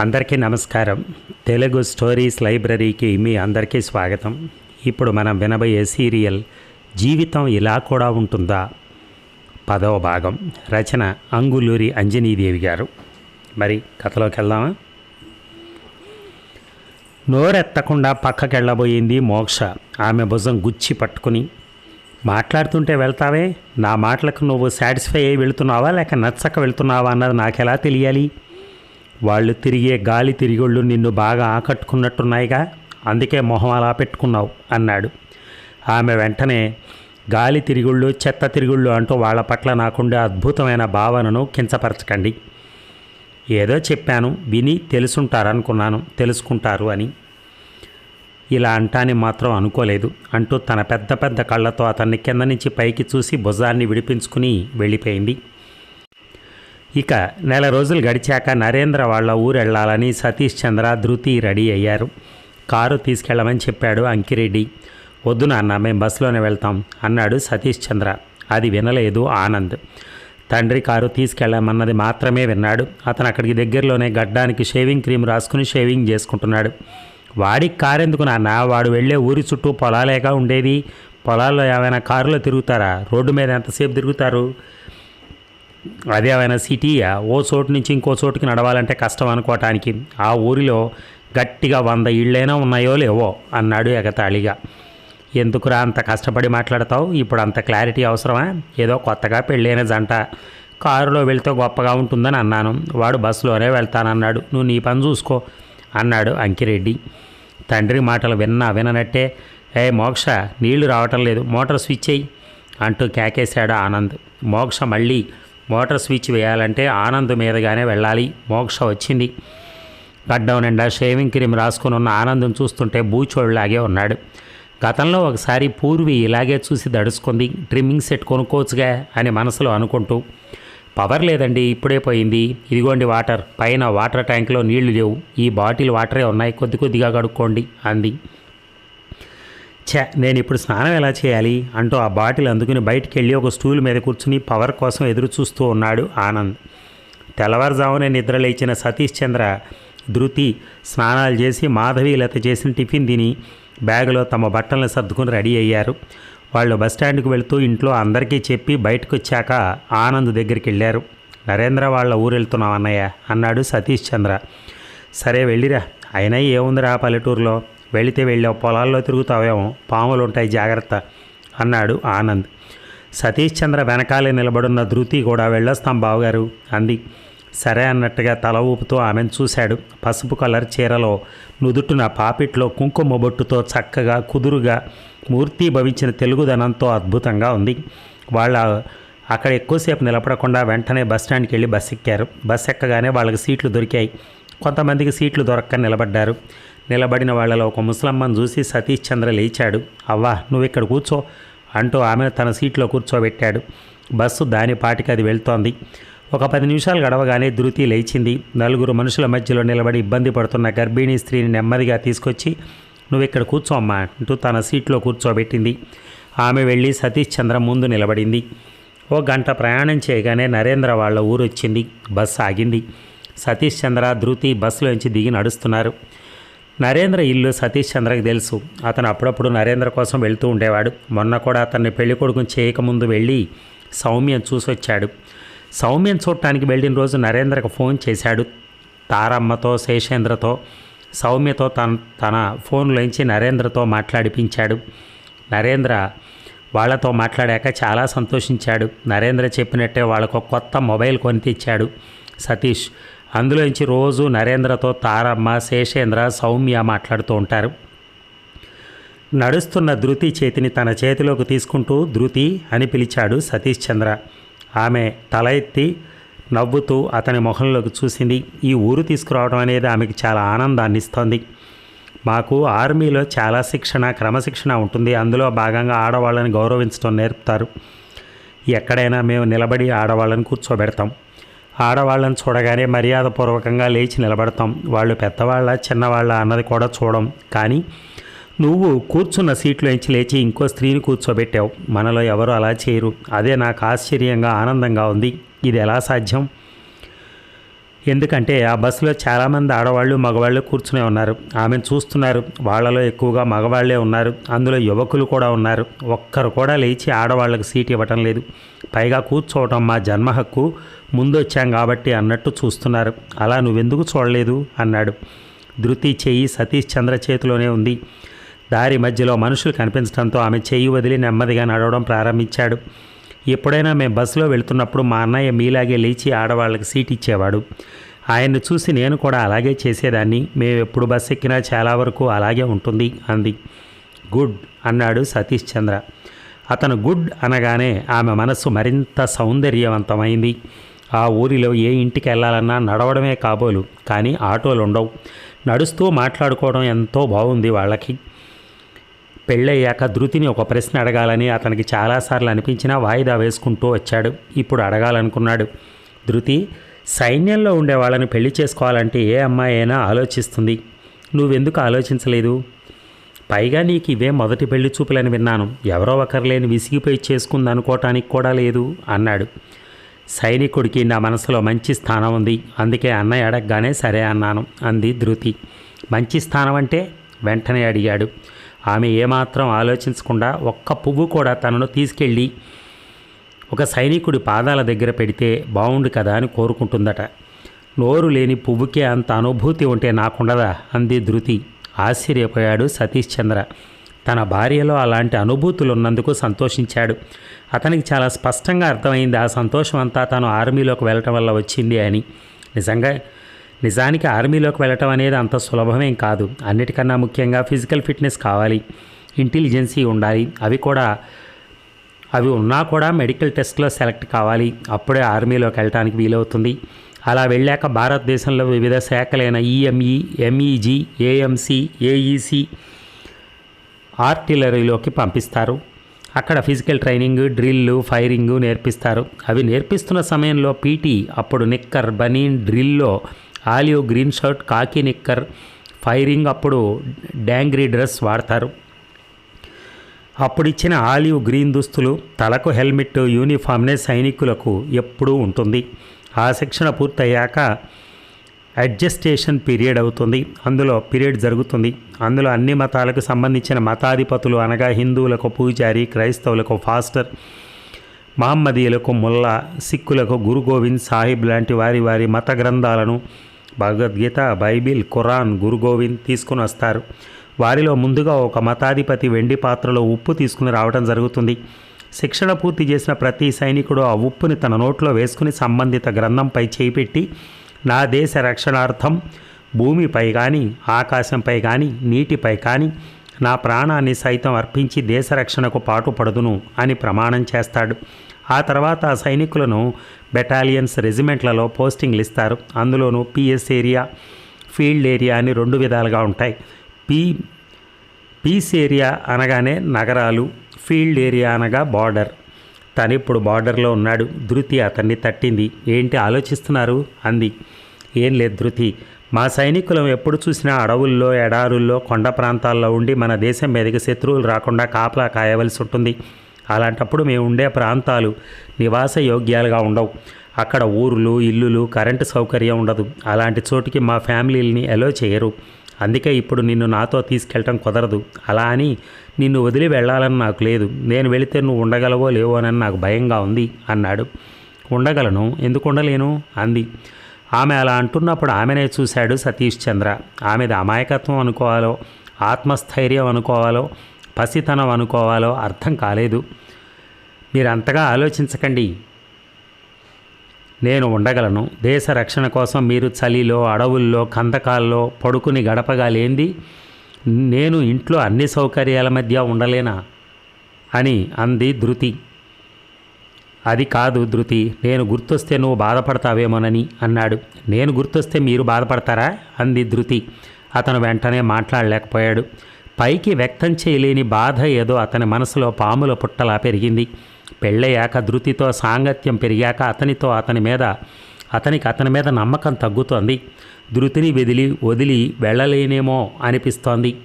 అందరికీ నమస్కారం. తెలుగు స్టోరీస్ లైబ్రరీకి మీ అందరికీ స్వాగతం. ఇప్పుడు మనం వినబోయే సీరియల్ జీవితం ఇలా కూడా ఉంటుందా? పదవ భాగం. రచన అంగులూరి అంజనీదేవి గారు. మరి కథలోకి వెళ్దామా? నోరెత్తకుండా పక్కకెళ్ళబోయింది మోక్ష. ఆమె భుజం గుచ్చి పట్టుకుని మాట్లాడుతుంటే వెళ్తావే? నా మాటలకు నువ్వు సాటిస్ఫై అయ్యి వెళుతున్నావా లేక నచ్చక వెళ్తున్నావా అన్నది నాకెలా తెలియాలి? వాళ్ళు తిరిగే గాలి తిరిగొళ్ళు నిన్ను బాగా ఆకట్టుకున్నట్టున్నాయిగా అందుకే మొహం అలా పెట్టుకున్నావు అన్నాడు. ఆమె వెంటనే గాలి తిరుగుళ్ళు చెత్త తిరుగుళ్ళు అంటూ వాళ్ళ పట్ల నాకుండే అద్భుతమైన భావనను కించపరచకండి. ఏదో చెప్పాను విని తెలుసుంటారనుకున్నాను తెలుసుకుంటారు అని. ఇలా అంటాని మాత్రం అనుకోలేదు. అంటూ తన పెద్ద పెద్ద కళ్ళతో అతన్ని కింద నుంచి పైకి చూసి భుజాన్ని విడిపించుకుని వెళ్ళిపోయింది. ఇక నెల రోజులు గడిచాక నరేంద్ర వాళ్ళ ఊరు వెళ్ళాలని సతీష్ చంద్ర ధృతి రెడీ అయ్యారు. కారు తీసుకెళ్ళమని చెప్పాడు అంకిరెడ్డి. వద్దు నాన్న మేము బస్సులోనే వెళ్తాం అన్నాడు సతీష్ చంద్ర. అది వినలేదు ఆనంద్. తండ్రి కారు తీసుకెళ్ళమన్నది మాత్రమే విన్నాడు. అతను అక్కడికి దగ్గరలోనే గడ్డానికి షేవింగ్ క్రీమ్ రాసుకుని షేవింగ్ చేసుకుంటున్నాడు. వాడికి కారు ఎందుకు నాన్న? వాడు వెళ్ళే ఊరి చుట్టూ పొలాలేగా ఉండేది. పొలాల్లో ఏమైనా కారులో తిరుగుతారా? రోడ్డు మీద ఎంతసేపు తిరుగుతారు? అదేమైనా సిటీయా ఓ చోటు నుంచి ఇంకో చోటుకి నడవాలంటే కష్టం అనుకోవటానికి ఆ ఊరిలో గట్టిగా వంద ఇళ్ళైనా ఉన్నాయో లేవో అన్నాడు ఎగతాళిగా. ఎందుకురా అంత కష్టపడి మాట్లాడతావు? ఇప్పుడు అంత క్లారిటీ అవసరమా? ఏదో కొత్తగా పెళ్ళైన జంట. కారులో వెళ్తే గొప్పగా ఉంటుందని అన్నాను. వాడు బస్సులోనే వెళ్తానన్నాడు. నువ్వు నీ పని చూసుకో అన్నాడు అంకిరెడ్డి. తండ్రి మాటలు విన్నా విననట్టే ఏ మోక్ష నీళ్ళు రావటం లేదు. మోటార్ స్విచ్ అయ్యి అంటూ కేకేశాడు ఆనంద్. మోక్ష మళ్ళీ మోటార్ స్విచ్ వేయాలంటే ఆనంద్ మీదగానే వెళ్ళాలి. మోక్ష వచ్చింది. గడ్డం నిండా షేవింగ్ క్రీమ్ రాసుకుని ఉన్న ఆనందం చూస్తుంటే బూచోళ్ళలాగే ఉన్నాడు. గతంలో ఒకసారి పూర్వి ఇలాగే చూసి దడుచుకుంది. ట్రిమ్మింగ్ సెట్ కొనుక్కోవచ్చుగా అని మనసులో అనుకుంటూ పవర్ లేదండి ఇప్పుడే పోయింది. ఇదిగోండి వాటర్. పైన వాటర్ ట్యాంక్లో నీళ్ళు లేవు. ఈ బాటిల్ వాటరే ఉన్నాయి. కొద్ది కొద్దిగా కడుక్కోండి అంది. ఛ నేను ఇప్పుడు స్నానం ఎలా చేయాలి? అంటూ ఆ బాటిల్ అందుకుని బయటికి వెళ్ళి ఒక స్టూల్ మీద కూర్చుని పవర్ కోసం ఎదురు చూస్తూ ఉన్నాడు ఆనంద్. తెల్లవారుజామునే నిద్ర లేచిన సతీష్ చంద్ర ధృతి స్నానాలు చేసి మాధవి లత చేసిన టిఫిన్ తిని బ్యాగులో తమ బట్టలను సర్దుకుని రెడీ అయ్యారు. వాళ్ళు బస్టాండ్కి వెళ్తూ ఇంట్లో అందరికీ చెప్పి బయటకు వచ్చాక ఆనంద్ దగ్గరికి వెళ్ళారు నరేంద్ర వాళ్ళ ఊరు వెళ్తున్నాం అన్నయ్య అన్నాడు సతీష్ చంద్ర. సరే వెళ్ళిరా. అయినా ఏముందిరా పల్లెటూరులో? వెళితే వెళ్ళావు పొలాల్లో తిరుగుతావేమో పాములు ఉంటాయి జాగ్రత్త అన్నాడు ఆనంద్. సతీష్ చంద్ర వెనకాలే నిలబడున్న ధృతి కూడా వెళ్ళొస్తాం బావగారు అంది. సరే అన్నట్టుగా తల ఊపుతూ ఆమెను చూశాడు. పసుపు కలర్ చీరలో నుదుటున పాపిట్లో కుంకుమ బొట్టుతో చక్కగా కుదురుగా మూర్తి భవించిన తెలుగుదనంతో అద్భుతంగా ఉంది. వాళ్ళ అక్కడ ఎక్కువసేపు నిలబడకుండా వెంటనే బస్ స్టాండ్కి వెళ్ళి బస్ ఎక్కారు. బస్ ఎక్కగానే వాళ్ళకి సీట్లు దొరికాయి. కొంతమందికి సీట్లు దొరక్క నిలబడ్డారు. నిలబడిన వాళ్ళలో ఒక ముసలమ్మను చూసి సతీష్ చంద్ర లేచాడు. అవ్వా నువ్విక్కడ కూర్చో అంటూ ఆమెను తన సీట్లో కూర్చోబెట్టాడు. బస్సు దాని పాటికి అది వెళ్తోంది. ఒక పది నిమిషాలు గడవగానే ధృతి లేచింది. నలుగురు మనుషుల మధ్యలో నిలబడి ఇబ్బంది పడుతున్న గర్భిణీ స్త్రీని నెమ్మదిగా తీసుకొచ్చి నువ్వు ఇక్కడ కూర్చో అంటూ తన సీట్లో కూర్చోబెట్టింది. ఆమె వెళ్ళి సతీష్ చంద్ర ముందు నిలబడింది. ఓ గంట ప్రయాణం చేయగానే నరేంద్ర వాళ్ళ ఊరొచ్చింది. బస్సు ఆగింది. సతీష్ చంద్ర ధృతి బస్సులోంచి దిగి నడుస్తున్నారు. నరేంద్ర ఇల్లు సతీష్ చంద్రకి తెలుసు. అతను అప్పుడప్పుడు నరేంద్ర కోసం వెళ్తూ ఉండేవాడు. మొన్న కూడా అతన్ని పెళ్ళి కొడుకుని చేయకముందు వెళ్ళి సౌమ్యం చూసొచ్చాడు సౌమ్యం చూడటానికి వెళ్ళిన రోజు నరేంద్రకు ఫోన్ చేశాడు. తారమ్మతో శేషేంద్రతో సౌమ్యతో తన తన ఫోన్లోంచి నరేంద్రతో మాట్లాడిపించాడు. నరేంద్ర వాళ్ళతో మాట్లాడాక చాలా సంతోషించాడు. నరేంద్ర చెప్పినట్టే వాళ్ళకు కొత్త మొబైల్ కొని తెచ్చాడు. సతీష్ అందులోంచి రోజు నరేంద్రతో తారమ్మ శేషేంద్ర సౌమ్య మాట్లాడుతూ ఉంటారు. నడుస్తున్న ధృతి చేతిని తన చేతిలోకి తీసుకుంటూ ధృతి అని పిలిచాడు సతీష్ చంద్ర. ఆమె తల ఎత్తి నవ్వుతూ అతని మొహంలోకి చూసింది. ఈ ఊరు తీసుకురావడం అనేది ఆమెకు చాలా ఆనందాన్ని ఇస్తోంది. మాకు ఆర్మీలో చాలా శిక్షణ క్రమశిక్షణ ఉంటుంది. అందులో భాగంగా ఆడవాళ్ళని గౌరవించడం నేర్పుతారు. ఎక్కడైనా మేము నిలబడి ఆడవాళ్ళని కూర్చోబెడతాం. ఆడవాళ్ళని చూడగానే మర్యాదపూర్వకంగా లేచి నిలబడతాం. వాళ్ళు పెద్దవాళ్ళ చిన్నవాళ్ళ అన్నది కూడా చూడం. కానీ నువ్వు కూర్చున్న సీట్లోంచి లేచి ఇంకో స్త్రీని కూర్చోబెట్టావు. మనలో ఎవరు అలా చేయరు. అదే నాకు ఆశ్చర్యంగా ఆనందంగా ఉంది. ఇది ఎలా సాధ్యం? ఎందుకంటే ఆ బస్సులో చాలామంది ఆడవాళ్ళు మగవాళ్ళు కూర్చునే ఉన్నారు. ఆమెను చూస్తున్నారు. వాళ్ళలో ఎక్కువగా మగవాళ్ళే ఉన్నారు. అందులో యువకులు కూడా ఉన్నారు. ఒక్కరు కూడా లేచి ఆడవాళ్ళకి సీట్ ఇవ్వటం లేదు. పైగా కూర్చోవటం మా జన్మ హక్కు. ముందు వచ్చాం కాబట్టి అన్నట్టు చూస్తున్నారు. అలా నువ్వెందుకు చూడలేదు? అన్నాడు. ధృతి చెయ్యి సతీష్ చంద్ర చేతిలోనే ఉంది. దారి మధ్యలో మనుషులు కనిపించడంతో ఆమె చెయ్యి వదిలి నెమ్మదిగా నడవడం ప్రారంభించాడు. ఎప్పుడైనా మేము బస్సులో వెళుతున్నప్పుడు మా అన్నయ్య మీలాగే లేచి ఆడవాళ్ళకి సీట్ ఇచ్చేవాడు. ఆయన్ని చూసి నేను కూడా అలాగే చేసేదాన్ని. మేము ఎప్పుడు బస్సు ఎక్కినా చాలా వరకు అలాగే ఉంటుంది అంది. గుడ్ అన్నాడు సతీష్ చంద్ర. అతను గుడ్ అనగానే ఆమె మనస్సు మరింత సౌందర్యవంతమైంది. ఆ ఊరిలో ఏ ఇంటికి వెళ్ళాలన్నా నడవడమే కాబోలు కానీ ఆటోలు ఉండవు నడుస్తూ మాట్లాడుకోవడం ఎంతో బాగుంది వాళ్ళకి. పెళ్ళయ్యాక ధృతిని ఒక ప్రశ్న అడగాలని అతనికి చాలాసార్లు అనిపించినా వాయిదా వేసుకుంటూ వచ్చాడు. ఇప్పుడు అడగాలనుకున్నాడు. ధృతి సైన్యంలో ఉండే వాళ్ళని పెళ్ళి చేసుకోవాలంటే ఏ అమ్మాయి అయినా ఆలోచిస్తుంది. నువ్వెందుకు ఆలోచించలేదు? పైగా నీకు ఇవే మొదటి పెళ్ళి చూపులని విన్నాను. ఎవరో ఒకరు లేని విసిగిపోయి చేసుకుందనుకోవటానికి కూడా లేదు అన్నాడు. సైనికుడికి నా మనసులో మంచి స్థానం ఉంది. అందుకే అన్నయ్య అడగగానే సరే అన్నాను అంది ధృతి. మంచి స్థానం అంటే వెంటనే అడిగాడు. ఆమె ఏమాత్రం ఆలోచించకుండా ఒక్క పువ్వు కూడా తనను తీసుకెళ్ళి ఒక సైనికుడి పాదాల దగ్గర పెడితే బాగుండు కదా అని కోరుకుంటుందట. నోరు లేని పువ్వుకే అంత అనుభూతి ఉంటే నాకుండదా? అంది ధృతి. ఆశ్చర్యపోయాడు సతీష్ చంద్ర. తన భార్యలో అలాంటి అనుభూతులు ఉన్నందుకు సంతోషించాడు. అతనికి చాలా స్పష్టంగా అర్థమైంది ఆ సంతోషం అంతా తాను ఆర్మీలోకి వెళ్ళటం వల్ల వచ్చింది అని. నిజంగా నిజానికి ఆర్మీలోకి వెళ్ళటం అనేది అంత సులభమేం కాదు. అన్నిటికన్నా ముఖ్యంగా ఫిజికల్ ఫిట్నెస్ కావాలి. ఇంటెలిజెన్సీ ఉండాలి. అవి కూడా అవి ఉన్నా కూడా మెడికల్ టెస్ట్లో సెలెక్ట్ కావాలి. అప్పుడే ఆర్మీలోకి వెళ్ళటానికి వీలవుతుంది. అలా వెళ్ళాక భారతదేశంలో వివిధ శాఖలైన ఈఎంఈ ఎంఈజీ ఏఎంసీ ఏఈసి ఆర్టిలరీలోకి పంపిస్తారు. అక్కడ ఫిజికల్ ట్రైనింగ్ డ్రిల్లు ఫైరింగ్ నేర్పిస్తారు. అవి నేర్పిస్తున్న సమయంలో పీటీ అప్పుడు నిక్కర్ బనీన్ డ్రిల్లో olive green shirt khaki knicker firing అప్పుడు డ్యాంగ్రీ డ్రెస్ వాడతారు. అప్పుడిచ్చిన ఆలివ్ గ్రీన్ దుస్తులు తలకు హెల్మెట్ యూనిఫామ్నే సైనికులకు ఎప్పుడూ ఉంటుంది. ఆ శిక్షణ పూర్తయ్యాక అడ్జస్టేషన్ పీరియడ్ అవుతుంది. అందులో పీరియడ్ జరుగుతుంది. అందులో అన్ని మతాలకు సంబంధించిన మతాధిపతులు అనగా హిందువులకు పూజారి క్రైస్తవులకు ఫాస్టర్ మహమ్మదీయులకు ముల్లా సిక్కులకు గురు గోవింద్ సాహిబ్ లాంటి వారి వారి మత గ్రంథాలను భగవద్గీత బైబిల్ ఖురాన్ గురు గోవింద్ తీసుకుని వస్తారు. వారిలో ముందుగా ఒక మతాధిపతి వెండి పాత్రలో ఉప్పు తీసుకుని రావడం జరుగుతుంది. శిక్షణ పూర్తి చేసిన ప్రతి సైనికుడు ఆ ఉప్పుని తన నోట్లో వేసుకుని సంబంధిత గ్రంథంపై చేయిపెట్టి నా దేశ రక్షణార్థం భూమిపై కానీ ఆకాశంపై కానీ నీటిపై కానీ నా ప్రాణాన్ని సైతం అర్పించి దేశ రక్షణకు పాటుపడుదును అని ప్రమాణం చేస్తాడు. ఆ తర్వాత ఆ సైనికులను బెటాలియన్స్ రెజిమెంట్లలో పోస్టింగ్లు ఇస్తారు. అందులోనూ పిఎస్ ఏరియా ఫీల్డ్ ఏరియా అని రెండు విధాలుగా ఉంటాయి. పీ పీస్ ఏరియా అనగానే నగరాలు ఫీల్డ్ ఏరియా అనగా బార్డర్. తనిప్పుడు బార్డర్లో ఉన్నాడు. ధృతి అతన్ని తట్టింది. ఏంటి ఆలోచిస్తున్నారు? అంది. ఏం లేదు ధృతి. మా సైనికులం ఎప్పుడు చూసినా అడవుల్లో ఎడారుల్లో కొండ ప్రాంతాల్లో ఉండి మన దేశం మీదకి శత్రువులు రాకుండా కాపలా కాయవలసి ఉంటుంది. అలాంటప్పుడు మేము ఉండే ప్రాంతాలు నివాస యోగ్యాలుగా ఉండవు. అక్కడ ఊర్లు ఇల్లులు కరెంటు సౌకర్యం ఉండదు. అలాంటి చోటుకి మా ఫ్యామిలీని ఎలో చేయరు. అందుకే ఇప్పుడు నిన్ను నాతో తీసుకెళ్ళటం కుదరదు. అలా అని నిన్ను వదిలి వెళ్ళాలని నాకు లేదు. నేను వెళితే నువ్వు ఉండగలవో లేవోనని నాకు భయంగా ఉంది అన్నాడు. ఉండగలను. ఎందుకు ఉండలేను? అంది. ఆమె అలా అంటున్నప్పుడు ఆమెనే చూశాడు సతీష్ చంద్ర. ఆమెది అమాయకత్వం అనుకోవాలో ఆత్మస్థైర్యం అనుకోవాలో పసితనం అనుకోవాలో అర్థం కాలేదు. మీరు అంతగా ఆలోచించకండి. నేను ఉండగలను. దేశ రక్షణ కోసం మీరు చలిలో అడవుల్లో కందకాల్లో పడుకుని గడపగా లేంది. నేను ఇంట్లో అన్ని సౌకర్యాల మధ్య ఉండలేనా? అని అంది ధృతి. అది కాదు ధృతి నేను గుర్తొస్తే నువ్వు బాధపడతావేమోనని అన్నాడు. నేను గుర్తొస్తే మీరు బాధపడతారా? అంది ధృతి. అతను వెంటనే మాట్లాడలేకపోయాడు. పైకి వ్యక్తం చేయలేని బాధ ఏదో అతని మనసులో పాముల పుట్టలా పెరిగింది. పెళ్ళయ్యాక ధృతితో సాంగత్యం పెరిగాక అతనితో అతని మీద అతనికి అతని మీద నమ్మకం తగ్గుతోంది. ధృతిని వెదిలి వదిలి వెళ్ళలేనేమో అనిపిస్తోంది.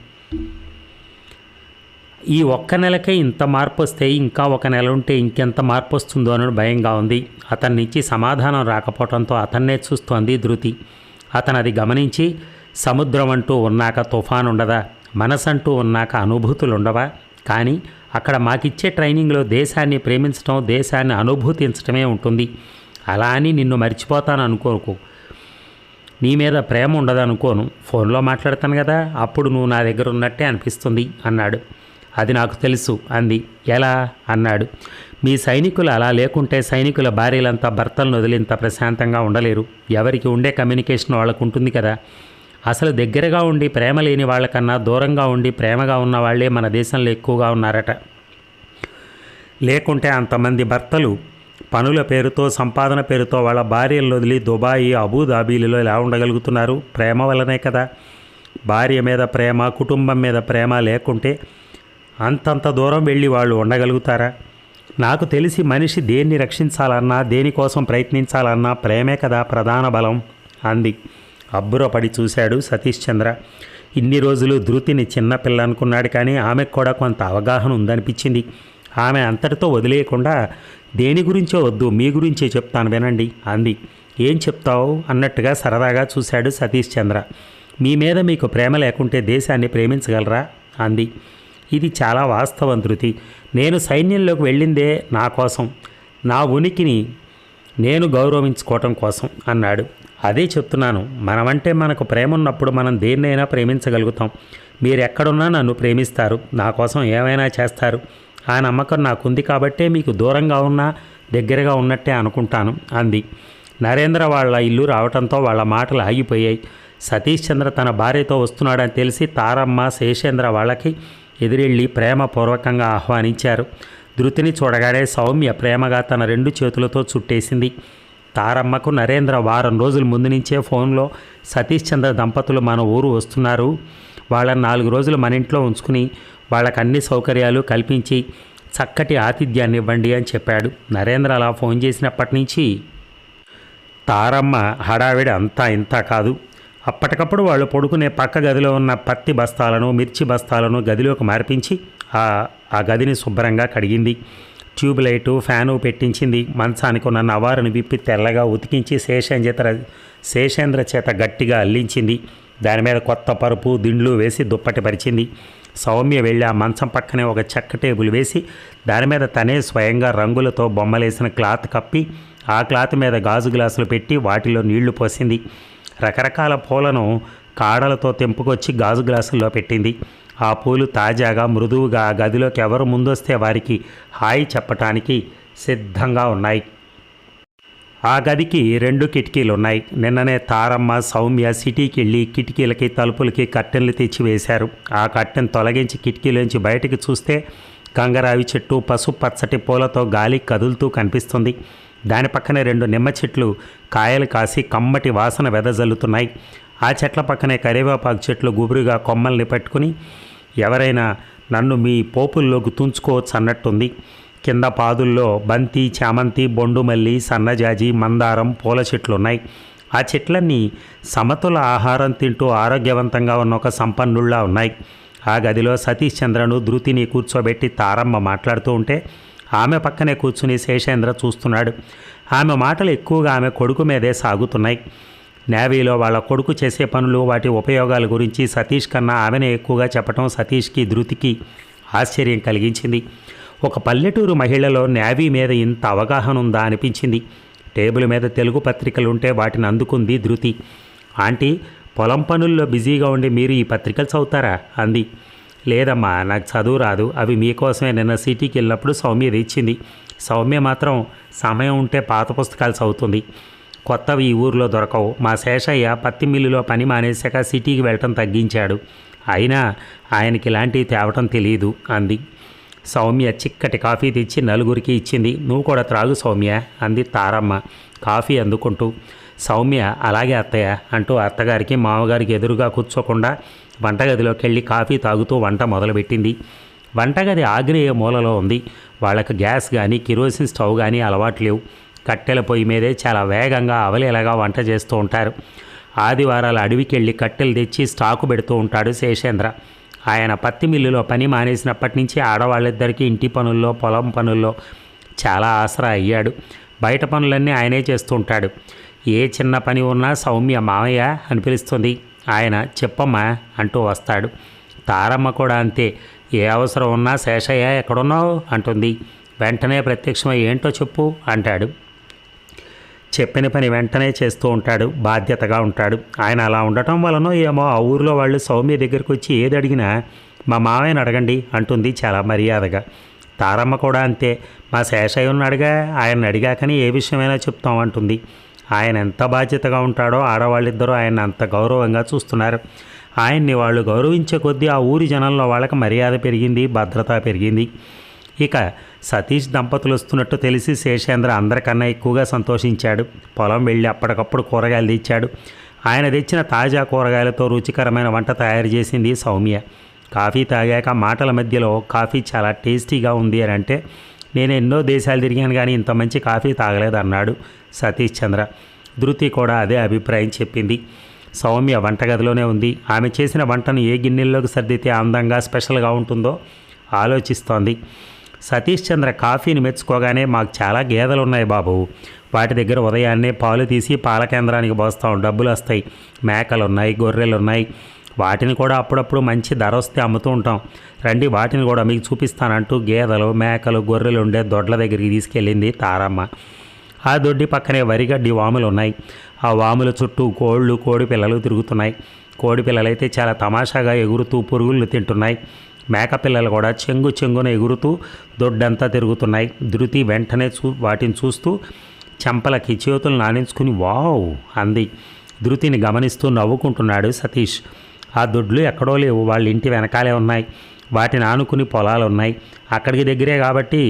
ఈ ఒక్క నెలకే ఇంత మార్పు వస్తే ఇంకా ఒక నెల ఉంటే ఇంకెంత మార్పు వస్తుందో అని భయంగా ఉంది. అతని నుంచి సమాధానం రాకపోవడంతో అతన్నే చూస్తోంది ధృతి. అతను అది గమనించి సముద్రం అంటూ ఉన్నాక తుఫాన్ ఉండదా మనసంటూ ఉన్నాక అనుభూతులు ఉండవా కానీ అక్కడ మాకిచ్చే ట్రైనింగ్లో దేశాన్ని ప్రేమించడం దేశాన్ని అనుభూతించడమే ఉంటుంది. అలా అని నిన్ను మర్చిపోతాను అనుకోకు నీ మీద ప్రేమ ఉండదు అనుకోను ఫోన్లో మాట్లాడతాను కదా అప్పుడు నువ్వు నా దగ్గర ఉన్నట్టే అనిపిస్తుంది అన్నాడు. అది నాకు తెలుసు అంది. ఎలా? అన్నాడు. మీ సైనికులు అలా లేకుంటే సైనికుల భార్యలంతా భర్తలను వదిలింత ప్రశాంతంగా ఉండలేరు. ఎవరికి ఉండే కమ్యూనికేషన్ వాళ్ళకు ఉంటుంది కదా. అసలు దగ్గరగా ఉండి ప్రేమ లేని వాళ్ళకన్నా దూరంగా ఉండి ప్రేమగా ఉన్న వాళ్ళే మన దేశంలో ఎక్కువగా ఉన్నారట. లేకుంటే అంతమంది భర్తలు పనుల పేరుతో సంపాదన పేరుతో వాళ్ళ భార్యలు వదిలి దుబాయి అబుదాబీలలో ఎలా ఉండగలుగుతున్నారు? ప్రేమ వల్లనే కదా. భార్య మీద ప్రేమ కుటుంబం మీద ప్రేమ లేకుంటే అంతంత దూరం వెళ్ళి వాళ్ళు ఉండగలుగుతారా? నాకు తెలిసి మనిషి దేన్ని రక్షించాలన్నా దేనికోసం ప్రయత్నించాలన్నా ప్రేమే కదా ప్రధాన బలం అంది. అబ్బురపడి చూశాడు సతీష్ చంద్ర. ఇన్ని రోజులు ధృతిని చిన్నపిల్ల అనుకున్నాడు కానీ ఆమెకు కూడా కొంత అవగాహన ఉందనిపించింది. ఆమె అంతటితో వదిలేయకుండా దేని గురించో వద్దు మీ గురించే చెప్తాను వినండి అంది. ఏం చెప్తావు? అన్నట్టుగా సరదాగా చూశాడు సతీష్ చంద్ర. మీ మీద మీకు ప్రేమ లేకుంటే దేశాన్ని ప్రేమించగలరా? అంది. ఇది చాలా వాస్తవం ధృతి. నేను సైన్యంలోకి వెళ్ళిందే నా కోసం. నా ఉనికిని నేను గౌరవించుకోవటం కోసం అన్నాడు. అదే చెప్తున్నాను. మనమంటే మనకు ప్రేమ ఉన్నప్పుడు మనం దేన్నైనా ప్రేమించగలుగుతాం. మీరు ఎక్కడున్నా నన్ను ప్రేమిస్తారు. నా కోసం ఏమైనా చేస్తారు. ఆ నమ్మకం నాకుంది కాబట్టే మీకు దూరంగా ఉన్నా దగ్గరగా ఉన్నట్టే అనుకుంటాను అంది. నరేంద్ర వాళ్ళ ఇల్లు రావటంతో వాళ్ళ మాటలు ఆగిపోయాయి. సతీష్ చంద్ర తన భార్యతో వస్తున్నాడని తెలిసి తారమ్మ శేషేంద్ర వాళ్ళకి ఎదురెళ్ళి ప్రేమపూర్వకంగా ఆహ్వానించారు. ధృతిని చూడగానే సౌమ్య ప్రేమగా తన రెండు చేతులతో చుట్టేసింది. తారమ్మకు నరేంద్ర వారం రోజుల ముందు నుంచే ఫోన్లో సతీష్ చంద్ర దంపతులు మన ఊరు వస్తున్నారు. వాళ్ళని నాలుగు రోజులు మన ఇంట్లో ఉంచుకుని వాళ్ళకు అన్ని సౌకర్యాలు కల్పించి చక్కటి ఆతిథ్యాన్ని ఇవ్వండి అని చెప్పాడు. నరేంద్ర అలా ఫోన్ చేసినప్పటి నుంచి తారమ్మ హడావిడి అంతా ఇంత కాదు. అప్పటికప్పుడు వాళ్ళు పడుకునే పక్క గదిలో ఉన్న పత్తి బస్తాలను మిర్చి బస్తాలను గదిలోకి మార్పించి ఆ ఆ గదిని శుభ్రంగా కడిగింది. ట్యూబ్ లైటు ఫ్యాను పెట్టించింది. మంచానికి ఉన్న నవారును విప్పి తెల్లగా ఉతికించి శేషేంద్ర శేషేంద్ర చేత గట్టిగా అల్లించింది. దాని మీద కొత్త పరుపు దిండ్లు వేసి దుప్పటి పరిచింది. సౌమ్య వెళ్ళి ఆ మంచం పక్కనే ఒక చెక్క టేబుల్ వేసి దాని మీద తనే స్వయంగా రంగులతో బొమ్మలేసిన క్లాత్ కప్పి ఆ క్లాత్ మీద గాజు గ్లాసులు పెట్టి వాటిలో నీళ్ళు పోసింది. రకరకాల పూలను కాడలతో తెంపుకొచ్చి గాజు గ్లాసుల్లో పెట్టింది. ఆ పూలు తాజాగా మృదువుగా గదిలోకి ఎవరు ముందొస్తే వారికి హాయి చెప్పటానికి సిద్ధంగా ఉన్నాయి. ఆ గదికి రెండు కిటికీలు ఉన్నాయి నిన్ననే తారమ్మ సౌమ్య సిటీకి వెళ్ళి కిటికీలకి తలుపులకి కట్టెన్లు తెచ్చి వేశారు ఆ కట్టెను తొలగించి కిటికీలోంచి బయటికి చూస్తే కంగరావి చెట్టు పసుపు పచ్చటి పూలతో గాలి కదులుతూ కనిపిస్తుంది. దాని పక్కనే రెండు నిమ్మ చెట్లు కాయలు కాసి కమ్మటి వాసన వెదజల్లుతున్నాయి. ఆ చెట్ల పక్కనే కరివేపాకు చెట్లు గుబురుగా కొమ్మల్ని పట్టుకుని ఎవరైనా నన్ను మీ పోపుల్లోకి తుంచుకోవచ్చు అన్నట్టుంది కింద పాదుల్లో బంతి చామంతి బొండుమల్లి సన్నజాజి మందారం పూల చెట్లు ఉన్నాయి ఆ చెట్లన్నీ సమతుల ఆహారం తింటూ ఆరోగ్యవంతంగా ఉన్న ఒక సంపన్నుల్లా ఉన్నాయి. ఆ గదిలో సతీష్ చంద్రను ధృతిని కూర్చోబెట్టి తారమ్మ మాట్లాడుతూ ఉంటే ఆమె పక్కనే కూర్చుని శేషేంద్ర చూస్తున్నాడు. ఆమె మాటలు ఎక్కువగా ఆమె కొడుకు మీదే సాగుతున్నాయి. నేవీలో వాళ్ళ కొడుకు చేసే పనులు వాటి ఉపయోగాల గురించి సతీష్ కన్నా ఆమెనే ఎక్కువగా చెప్పటం సతీష్కి ధృతికి ఆశ్చర్యం కలిగించింది. ఒక పల్లెటూరు మహిళలో నేవీ మీద ఇంత అవగాహన ఉందా అనిపించింది. టేబుల్ మీద తెలుగు పత్రికలు ఉంటే వాటిని అందుకుంది ధృతి. ఆంటీ పొలం పనుల్లో బిజీగా ఉండి మీరు ఈ పత్రికలు చదువుతారా? అంది. లేదమ్మా నాకు చదువు రాదు. అవి మీకోసమే. నిన్న సిటీకి వెళ్ళినప్పుడు సౌమ్య తెచ్చింది సౌమ్య మాత్రం సమయం ఉంటే పాత పుస్తకాలు చదువుతుంది. కొత్తవి ఈ ఊర్లో దొరకవు. మా శేషయ్య పత్తి మిల్లులో పని మానేశాక సిటీకి వెళ్ళటం తగ్గించాడు. అయినా ఆయనకి ఇలాంటివి తేవటం తెలియదు అంది. సౌమ్య చిక్కటి కాఫీ తెచ్చి నలుగురికి ఇచ్చింది. నువ్వు కూడా త్రాగు సౌమ్య అంది తారమ్మ కాఫీ అందుకుంటూ. సౌమ్య అలాగే అత్తయ్య అంటూ అత్తగారికి మామగారికి ఎదురుగా కూర్చోకుండా వంటగదిలోకి వెళ్ళి కాఫీ తాగుతూ వంట మొదలుపెట్టింది. వంటగది ఆగ్నేయ మూలలో ఉంది. వాళ్ళకి గ్యాస్ కానీ కిరోసిన్ స్టవ్ కానీ అలవాటు లేవు. కట్టెల పొయ్యి మీదే చాలా వేగంగా అవలేలాగా వంట చేస్తూ ఉంటారు. ఆదివారాలు అడవికి వెళ్ళి కట్టెలు తెచ్చి స్టాకు పెడుతూ ఉంటాడు శేషేంద్ర. ఆయన పత్తి మిల్లులో పని మానేసినప్పటి నుంచి ఆడవాళ్ళిద్దరికీ ఇంటి పనుల్లో పొలం పనుల్లో చాలా ఆసరా అయ్యాడు. బయట పనులన్నీ ఆయనే చేస్తూ ఉంటాడు. ఏ చిన్న పని ఉన్నా సౌమ్య మామయ్య అని పిలుస్తుంది. ఆయన చెప్పమ్మా అంటూ వస్తాడు. తారమ్మ కూడా అంతే. ఏ అవసరం ఉన్నా శేషయ్య ఎక్కడున్నావు? అంటుంది. వెంటనే ప్రత్యక్షమై ఏంటో చెప్పు అంటాడు. చెప్పిన పని వెంటనే చేస్తూ ఉంటాడు బాధ్యతగా ఉంటాడు. ఆయన అలా ఉండటం వలన ఏమో ఆ ఊరిలో వాళ్ళు సౌమ్య దగ్గరికి వచ్చి ఏది అడిగినా మా మామయ్యని అడగండి అంటుంది చాలా మర్యాదగా. తారమ్మ కూడా అంతే మా శేషయ్యను అడిగా ఆయన అడిగాకని ఏ విషయమైనా చెప్తాం అంటుంది. ఆయన ఎంత బాధ్యతగా ఉంటాడో ఆడవాళ్ళిద్దరూ ఆయన అంత గౌరవంగా చూస్తున్నారు. ఆయన్ని వాళ్ళు గౌరవించే కొద్దీ ఆ ఊరి జనంలో వాళ్ళకి మర్యాద పెరిగింది భద్రత పెరిగింది. ఇక సతీష్ దంపతులు వస్తున్నట్టు తెలిసి శేషేంద్ర అందరికన్నా ఎక్కువగా సంతోషించాడు. పొలం వెళ్ళి అప్పటికప్పుడు కూరగాయలు తెచ్చాడు. ఆయన తెచ్చిన తాజా కూరగాయలతో రుచికరమైన వంట తయారు చేసింది సౌమ్య. కాఫీ తాగాక మాటల మధ్యలో కాఫీ చాలా టేస్టీగా ఉంది అని అంటే నేను ఎన్నో దేశాలు తిరిగాను కానీ ఇంత మంచి కాఫీ తాగలేదన్నాడు సతీష్ చంద్ర. ధృతి కూడా అదే అభిప్రాయం చెప్పింది. సౌమ్య వంటగదిలోనే ఉంది. ఆమె చేసిన వంటను ఏ గిన్నెల్లోకి సర్దితే అందంగా స్పెషల్గా ఉంటుందో ఆలోచిస్తోంది. సతీష్ చంద్ర కాఫీని మెచ్చుకోగానే మాకు చాలా గేదెలు ఉన్నాయి బాబు. వాటి దగ్గర ఉదయాన్నే పాలు తీసి పాల కేంద్రానికి పోస్తాం. డబ్బులు వస్తాయి. మేకలు ఉన్నాయి గొర్రెలు ఉన్నాయి వాటిని కూడా అప్పుడప్పుడు మంచి ధర వస్తే అమ్ముతూ ఉంటాం. రండి వాటిని కూడా మీకు చూపిస్తానంటూ గేదెలు మేకలు గొర్రెలు ఉండే దొడ్ల దగ్గరికి తీసుకెళ్ళింది తారమ్మ. ఆ దొడ్డి పక్కనే వరిగడ్డి వాములు ఉన్నాయి ఆ వాముల చుట్టూ కోళ్ళు కోడి పిల్లలు తిరుగుతున్నాయి. కోడి పిల్లలైతే చాలా తమాషాగా ఎగురుతూ పురుగులు తింటున్నాయి. మేకపిల్లలు కూడా చెంగు చెంగున ఎగురుతూ దొడ్డంతా తిరుగుతున్నాయి. ధృతి వెంటనే చూ వాటిని చూస్తూ చెంపలకి చేతులు నానించుకుని వావ్! అంది. ధృతిని గమనిస్తూ నవ్వుకుంటున్నాడు సతీష్. ఆ దొడ్లు ఎక్కడో లేవు. వాళ్ళ ఇంటి వెనకాలే ఉన్నాయి. వాటిని ఆనుకుని పొలాలు ఉన్నాయి. అక్కడికి దగ్గరే కాబట్టి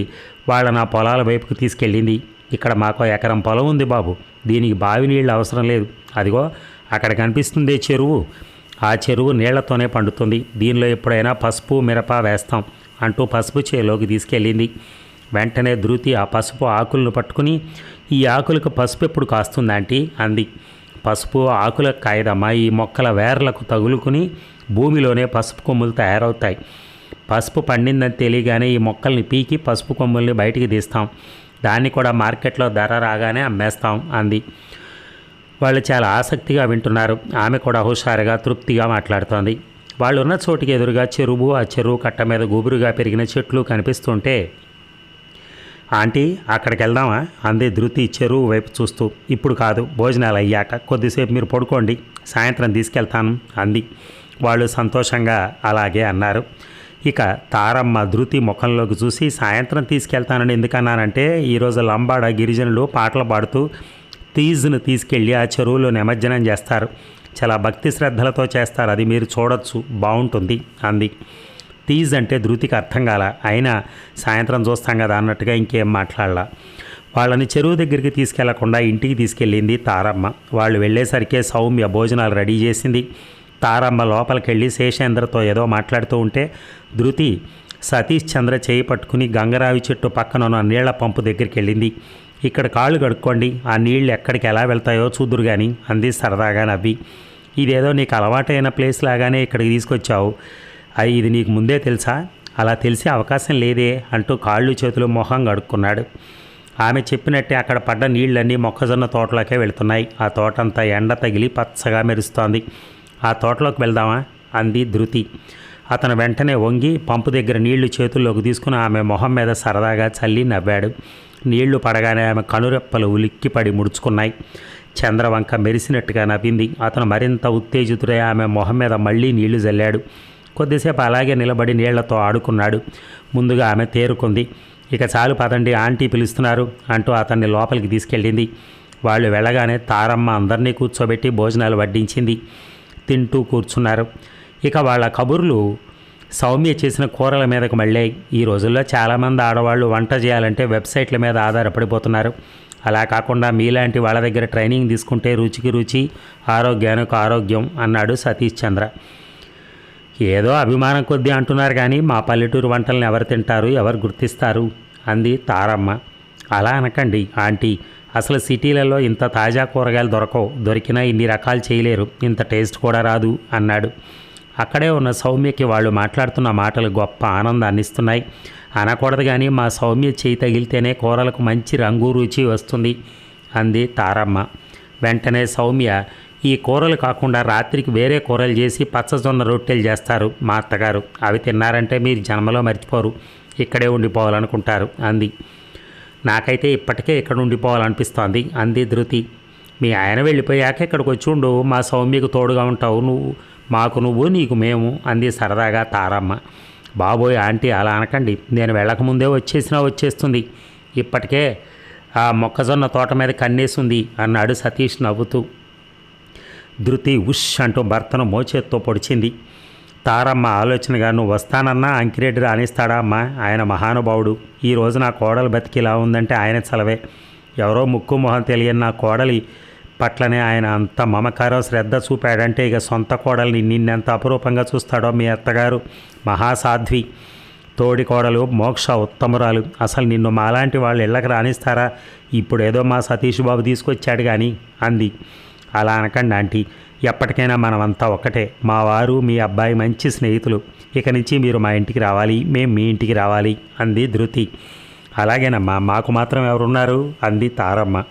వాళ్ళ నా పొలాల వైపుకి తీసుకెళ్ళింది. ఇక్కడ మాకు ఎకరం పొలం ఉంది బాబు. దీనికి బావి నీళ్ళు అవసరం లేదు. అదిగో అక్కడ కనిపిస్తుందే చెరువు. ఆ చెరువు నీళ్ళతోనే పండుతుంది. దీనిలో ఎప్పుడైనా పసుపు మిరప వేస్తాం అంటూ పసుపు చేలోకి తీసుకెళ్ళింది. వెంటనే ధృతి ఆ పసుపు ఆకులను పట్టుకుని ఈ ఆకులకు పసుపు ఎప్పుడు కాస్తుందంటీ అంది. పసుపు ఆకుల కాయదమ్మా ఈ మొక్కల వేర్లకు తగులుకుని భూమిలోనే పసుపు కొమ్ములు తయారవుతాయి. పసుపు పండిందని తెలియగానే ఈ మొక్కల్ని పీకి పసుపు కొమ్ముల్ని బయటికి తీస్తాం. దాన్ని కూడా మార్కెట్లో ధర రాగానే అమ్మేస్తాం అంది. వాళ్ళు చాలా ఆసక్తిగా వింటున్నారు. ఆమె కూడా హుషారుగా తృప్తిగా మాట్లాడుతోంది. వాళ్ళున్న చోటికి ఎదురుగా చెరువు ఆ చెరువు కట్ట మీద గుబురుగా పెరిగిన చెట్లు కనిపిస్తుంటే ఆంటీ అక్కడికి వెళ్దామా? అంది ధృతి చెరువు వైపు చూస్తూ. ఇప్పుడు కాదు భోజనాలు అయ్యాక. కొద్దిసేపు మీరు పడుకోండి. సాయంత్రం తీసుకెళ్తాను అంది. వాళ్ళు సంతోషంగా అలాగే అన్నారు. ఇక తారమ్మ ధృతి ముఖంలోకి చూసి సాయంత్రం తీసుకెళ్తానని ఎందుకన్నానంటే ఈరోజు లంబాడ గిరిజనులు పాటలు పాడుతూ తీజ్ను తీసుకెళ్ళి ఆ చెరువులో నిమజ్జనం చేస్తారు. చాలా భక్తి శ్రద్ధలతో చేస్తారు. అది మీరు చూడొచ్చు. బాగుంటుంది అంది. తీజ్ అంటే ధృతికి అర్థం కాల. అయినా సాయంత్రం చూస్తాం కదా అన్నట్టుగా ఇంకేం మాట్లాడలా. వాళ్ళని చెరువు దగ్గరికి తీసుకెళ్ళకుండా ఇంటికి తీసుకెళ్ళింది తారమ్మ. వాళ్ళు వెళ్ళేసరికే సౌమ్య భోజనాలు రెడీ చేసింది. తారమ్మ లోపలికెళ్ళి శేషేంద్రతో ఏదో మాట్లాడుతూ ఉంటే ధృతి సతీష్ చంద్ర చేయి పట్టుకుని గంగరావి చెట్టు పక్కన ఉన్న నీళ్ళ పంపు దగ్గరికి వెళ్ళింది ఇక్కడ కాళ్ళు కడుక్కోండి. ఆ నీళ్ళు ఎక్కడికి ఎలా వెళ్తాయో చూద్దురు కానీ అంది సరదాగా నవ్వి. ఇదేదో నీకు అలవాటైన ప్లేస్ లాగానే ఇక్కడికి తీసుకొచ్చావు. అయి ఇది నీకు ముందే తెలుసా? అలా తెలిసే అవకాశం లేదే అంటూ కాళ్ళు చేతులు మొహం కడుక్కున్నాడు. ఆమె చెప్పినట్టే అక్కడ పడ్డ నీళ్ళన్నీ మొక్కజొన్న తోటలోకే వెళుతున్నాయి. ఆ తోటంతా ఎండ తగిలి పచ్చగా మెరుస్తోంది. ఆ తోటలోకి వెళ్దామా? అంది ధృతి. అతను వెంటనే వంగి పంపు దగ్గర నీళ్ళు చేతుల్లోకి తీసుకుని ఆమె మొహం మీద సరదాగా చల్లి నవ్వాడు. నీళ్ళు పడగానే ఆమె కనురెప్పలు ఉలిక్కిపడి ముడుచుకున్నాయి. చంద్రవంక మెరిసినట్టుగా నవ్వింది. అతను మరింత ఉత్తేజితుడై ఆమె మొహం మీద మళ్ళీ నీళ్ళు జల్లాడు. కొద్దిసేపు అలాగే నిలబడి నీళ్ళతో ఆడుకున్నాడు. ముందుగా ఆమె తేరుకుంది. ఇక చాలు పదండి ఆంటీ పిలుస్తున్నారు అంటూ అతన్ని లోపలికి తీసుకెళ్ళింది. వాళ్ళు వెళ్ళగానే తారమ్మ అందరినీ కూర్చోబెట్టి భోజనాలు వడ్డించింది. తింటూ కూర్చున్నారు. ఇక వాళ్ళ కబుర్లు సౌమ్య చేసిన కూరల మీదకు మళ్ళీ ఈ రోజుల్లో చాలామంది ఆడవాళ్ళు వంట చేయాలంటే వెబ్సైట్ల మీద ఆధారపడిపోతున్నారు. అలా కాకుండా మీలాంటి వాళ్ళ దగ్గర ట్రైనింగ్ తీసుకుంటే రుచికి రుచి ఆరోగ్యానికి ఆరోగ్యం అన్నాడు సతీష్ చంద్ర. ఏదో అభిమానం కొద్దీ అంటున్నారు కానీ మా పల్లెటూరు వంటలను ఎవరు తింటారు ఎవరు గుర్తిస్తారు? అంది తారమ్మ. అలా అనకండి ఆంటీ. అసలు సిటీలలో ఇంత తాజా కూరగాయలు దొరకవు దొరికినా ఇన్ని రకాలు చేయలేరు ఇంత టేస్ట్ కూడా రాదు అన్నాడు. అక్కడే ఉన్న సౌమ్యకి వాళ్ళు మాట్లాడుతున్న మాటలు గొప్ప ఆనందాన్ని ఇస్తున్నాయి. అనకూడదు కానీ మా సౌమ్య చేయి తగిలితేనే కూరలకు మంచి రంగు రుచి వస్తుంది అంది తారమ్మ. వెంటనే సౌమ్య ఈ కూరలు కాకుండా రాత్రికి వేరే కూరలు చేసి పచ్చజొన్న రొట్టెలు చేస్తారు మా అత్తగారు. అవి తిన్నారంటే మీరు జన్మలో మర్చిపోరు ఇక్కడే ఉండిపోవాలనుకుంటారు అంది. నాకైతే ఇప్పటికే ఇక్కడ ఉండిపోవాలనిపిస్తోంది అంది ధృతి. మీ ఆయన వెళ్ళిపోయాక ఇక్కడికి వచ్చి ఉండు. మా సౌమ్యకు తోడుగా ఉంటావు. నువ్వు మాకు నువ్వు నీకు మేము అంది సరదాగా తారమ్మ. బాబోయ్ ఆంటీ అలా అనకండి. నేను వెళ్ళకముందే వచ్చేసినా వచ్చేస్తుంది. ఇప్పటికే ఆ మొక్కజొన్న తోట మీద కన్నేసింది అన్నాడు సతీష్ నవ్వుతూ. ధృతి ఉష్ అంటూ భర్తను మోచేత్తో పొడిచింది. తారమ్మ ఆలోచనగా నువ్వు వస్తానన్నా అంకిరెడ్డి రాణిస్తాడా అమ్మా? ఆయన మహానుభావుడు. ఈరోజు నా కోడలు బతికి ఇలా ఉందంటే ఆయన చలవే. ఎవరో ముక్కు మొహం తెలియని నా కోడలి పట్లనే ఆయన అంత మమకారం శ్రద్ధ చూపాడంటే ఇక సొంత కోడల్ని నిన్నెంత అపురూపంగా చూస్తాడో మీ అత్తగారు? మహాసాధ్వి. తోడి కోడలు మోక్ష ఉత్తమురాలు. అసలు నిన్ను మాలాంటి వాళ్ళు ఇళ్ళకి రాణిస్తారా ఇప్పుడేదో మా సతీష్ బాబు తీసుకొచ్చాడు కానీ అంది. అలా అనకండి ఆంటీ. ఎప్పటికైనా మనమంతా ఒకటే మా వారు మీ అబ్బాయి మంచి స్నేహితులు. ఇక నుంచి మీరు మా ఇంటికి రావాలి మేము మీ ఇంటికి రావాలి అంది ధృతి. అలాగేనమ్మా మాకు మాత్రం ఎవరున్నారు? అంది తారమ్మ.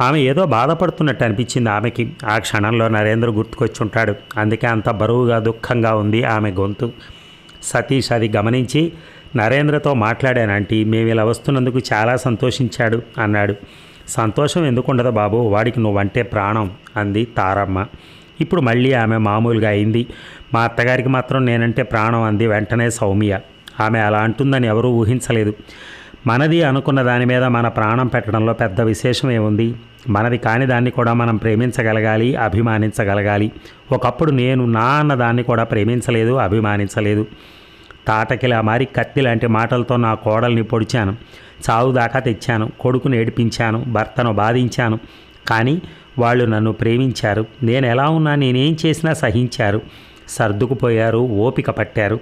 ఆమె ఏదో బాధపడుతున్నట్టు అనిపించింది ఆమెకి. ఆ క్షణంలో నరేంద్ర గుర్తుకొచ్చి ఉంటాడు అందుకే అంత బరువుగా దుఃఖంగా ఉంది ఆమె గొంతు. సతీష్ అది గమనించి నరేంద్రతో మాట్లాడానంటీ మేము ఇలా వస్తున్నందుకు చాలా సంతోషించాడు అన్నాడు. సంతోషం ఎందుకుండదు బాబు. వాడికి నువ్వంటే ప్రాణం అంది తారమ్మ. ఇప్పుడు మళ్ళీ ఆమె మామూలుగా అయింది. మా అత్తగారికి మాత్రం నేనంటే ప్రాణం అంది వెంటనే సౌమ్య. ఆమె అలా అంటుందని ఎవరూ ఊహించలేదు. మనది అనుకున్న దాని మీద మన ప్రాణం పెట్టడంలో పెద్ద విశేషం ఏముంది? మనది కాని దాన్ని కూడా మనం ప్రేమించగలగాలి అభిమానించగలగాలి. ఒకప్పుడు నేను నా అన్న దాన్ని కూడా ప్రేమించలేదు అభిమానించలేదు. తాటకిలా మారి కత్తి లాంటి మాటలతో నా కోడల్ని పొడిచాను. చావు దాకా తెచ్చాను కొడుకును ఏడిపించాను భర్తను బాధించాను. కానీ వాళ్ళు నన్ను ప్రేమించారు. నేను ఎలా ఉన్నా నేనేం చేసినా సహించారు. సర్దుకుపోయారు ఓపిక పట్టారు.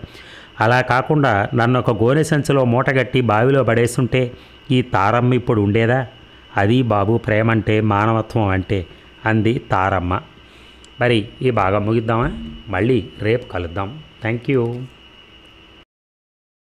అలా కాకుండా నన్ను ఒక గోనె సంచిలో మూటగట్టి బావిలో పడేస్తుంటే ఈ తారమ్మ ఇప్పుడు ఉండేదా? అది బాబు ప్రేమంటే మానవత్వం అంటే అంది తారమ్మ. మరి ఈ భాగం ముగిద్దామా? మళ్ళీ రేపు కలుద్దాం. Thank you.